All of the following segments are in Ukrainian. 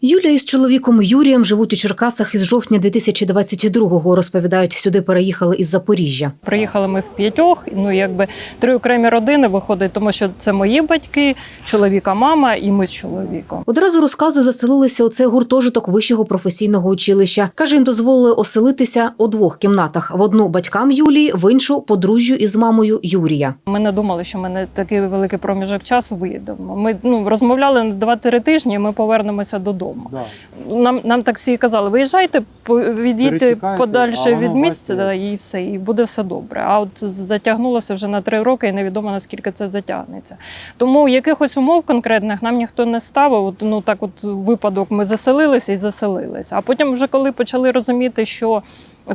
Юлія із чоловіком Юрієм живуть у Черкасах із жовтня 2022-го. Розповідають, сюди переїхали із Запоріжжя. Приїхали ми в п'ятьох, ну якби три окремі родини виходить, тому що це мої батьки, чоловіка, мама і ми з чоловіком. Одразу розказу заселилися у цей гуртожиток вищого професійного училища. Каже, їм дозволили оселитися у двох кімнатах: в одну батькам Юлії, в іншу подружжю із мамою Юрія. Ми не думали, що ми на такий великий проміжок часу виїдемо. Ми ну розмовляли на 2-3 тижні. Ми повернемося додому. Да. Нам нам так всі казали: виїжджайте, від'їдьте подальше від місця, да, і все, і буде все добре. А от затягнулося вже на три роки, і невідомо наскільки це затягнеться. Тому якихось умов конкретних нам ніхто не ставив. От, ну так, от випадок ми заселилися і заселилися. А потім, вже коли почали розуміти, що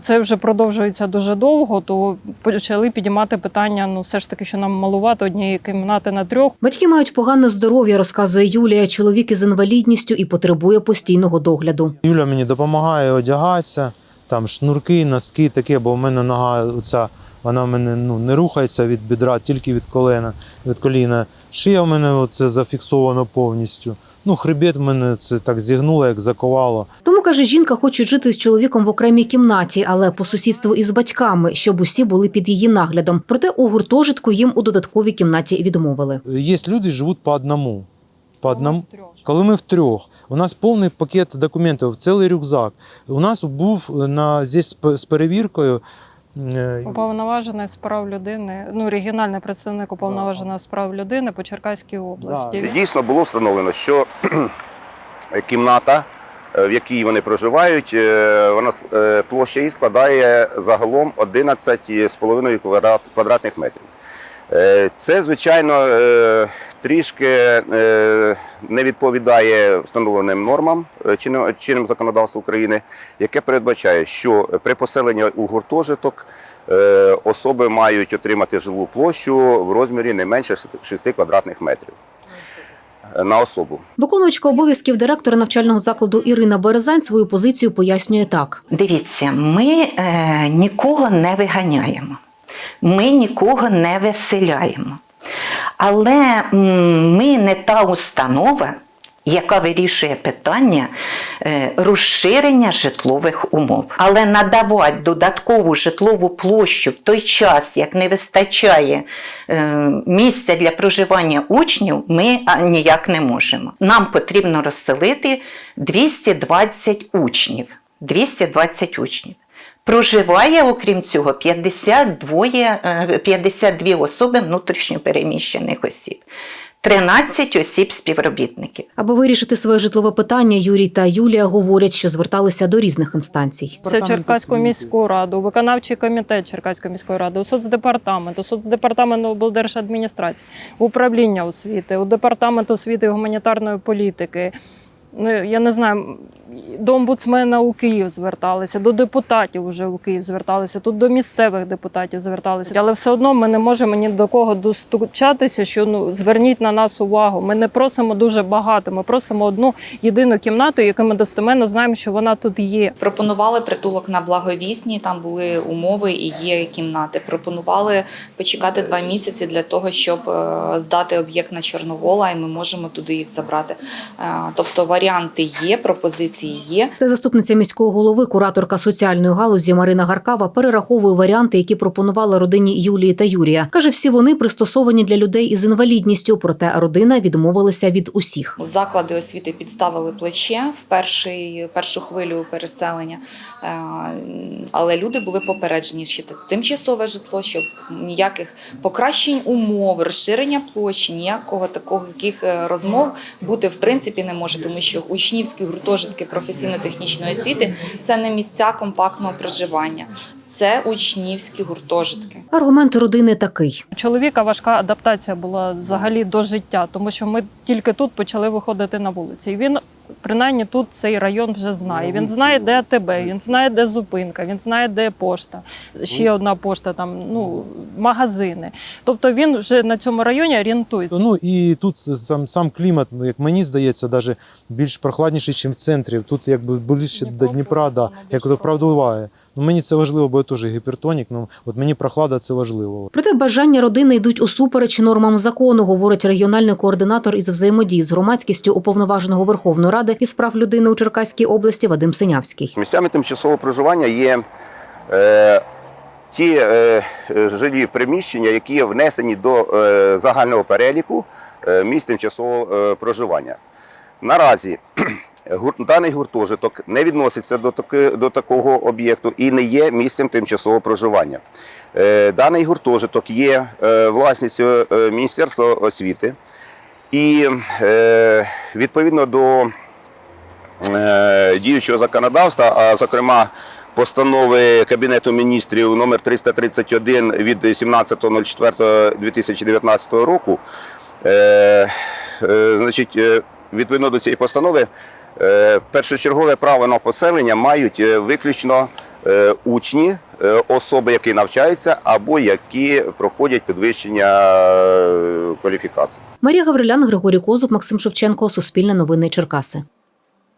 це вже продовжується дуже довго, то почали підіймати питання: ну все ж таки, що нам малувати однієї кімнати на трьох. Батьки мають погане здоров'я, розказує Юлія. Чоловік із інвалідністю і потребує постійного догляду. Юля мені допомагає одягатися, там шнурки, носки, таке, бо в мене нога оця, вона в мене ну, не рухається від бідра, тільки від колена, від коліна. Шия в мене оце зафіксовано повністю. Ну, хребет в мене це так зігнуло, як заковало. Тому каже, жінка хоче жити з чоловіком в окремій кімнаті, але по сусідству із батьками, щоб усі були під її наглядом. Проте у гуртожитку їм у додатковій кімнаті відмовили. Є люди, живуть по одному. По одному. Коли ми втрьох, у нас повний пакет документів, цілий рюкзак. У нас був на здесь з- з перевіркою. Е, Уповноважений з прав людини, ну регіональний представник уповноваженого з прав людини по Черкаській області. Дійсно було встановлено, що кімната, е, в якій вони проживають, е, вона е, площа її складає загалом 11,5 квадратних метрів. Е, Це, звичайно, е, трішки е, не відповідає встановленим нормам чинним, чинним законодавства України, яке передбачає, що при поселенні у гуртожиток особи мають отримати жилу площу в розмірі не менше 6 квадратних метрів на особу. Виконувачка обов'язків директора навчального закладу Ірина Березань свою позицію пояснює так. Дивіться, ми е, нікого не виганяємо, ми нікого не виселяємо. Але ми не та установа, яка вирішує питання е, розширення житлових умов. Але надавати додаткову житлову площу в той час, як не вистачає е, місця для проживання учнів, ми ніяк не можемо. Нам потрібно розселити 220 учнів. 220 учнів. Проживає, окрім цього, 52, е, 52 особи внутрішньопереміщених осіб, 13 осіб співробітників. Аби вирішити своє житлове питання, Юрій та Юлія говорять, що зверталися до різних інстанцій. Це Черкаську міську раду, виконавчий комітет Черкаської міської ради, у соцдепартамент, у соцдепартамент облдержадміністрації, управління освіти, у департамент освіти і гуманітарної політики. Ну, я не знаю, до омбудсмена у Київ зверталися, до депутатів вже у Київ зверталися, тут до місцевих депутатів зверталися. Але все одно ми не можемо ні до кого достучатися, що ну зверніть на нас увагу. Ми не просимо дуже багато. Ми просимо одну єдину кімнату, яку ми достеменно знаємо, що вона тут є. Пропонували притулок на благовісні, там були умови і є кімнати. Пропонували почекати два місяці для того, щоб е, здати об'єкт на Чорновола, і ми можемо туди їх забрати. Е, Тобто варіанти є, пропозиції є. Це заступниця міського голови, кураторка соціальної галузі Марина Гаркава перераховує варіанти, які пропонувала родині Юлії та Юрія. Каже, всі вони пристосовані для людей із інвалідністю, проте родина відмовилася від усіх. Заклади освіти підставили плече в перший, першу хвилю переселення, Е, але люди були попереджені, що це тимчасове житло, щоб ніяких покращень умов, розширення площі, ніякого такого таких е, розмов бути в принципі не може, тому що учнівські гуртожитки професійно-технічної освіти це не місця компактного проживання, це учнівські гуртожитки. Аргумент родини такий: У чоловіка важка адаптація була взагалі до життя, тому що ми тільки тут почали виходити на вулиці. І він принаймні тут цей район вже знає. Він знає, де АТБ, він знає, де зупинка, він знає, де пошта, ще одна пошта, там ну магазини. Тобто він вже на цьому районі орієнтується. Ну і тут сам, сам клімат, ну, як мені здається, навіть більш прохладніший, ніж в центрі. Тут якби ближче до Дніпра, да, як то правдуває. Ну, мені це важливо, бо я теж гіпертонік. Ну, от мені прохлада це важливо. Проте бажання родини йдуть усупереч нормам закону, говорить регіональний координатор із взаємодії з громадськістю уповноваженого Верховної Ради із прав людини у Черкаській області Вадим Синявський. Місцями тимчасового проживання є е, ті е, жилі приміщення, які внесені до е, загального переліку е, місць тимчасового е, проживання. Наразі даний гуртожиток не відноситься до, до такого об'єкту і не є місцем тимчасового проживання. Е, Даний гуртожиток є е, власністю е, Міністерства освіти, і відповідно до діючого законодавства, а зокрема постанови Кабінету міністрів номер 331 від 17.04.2019 року. Значить, відповідно до цієї постанови, першочергове право на поселення мають е, виключно е, учні, е, особи, які навчаються або які проходять підвищення е, кваліфікації. Марія Гаврилян, Григорій Козуб, Максим Шевченко, Суспільне новини Черкаси.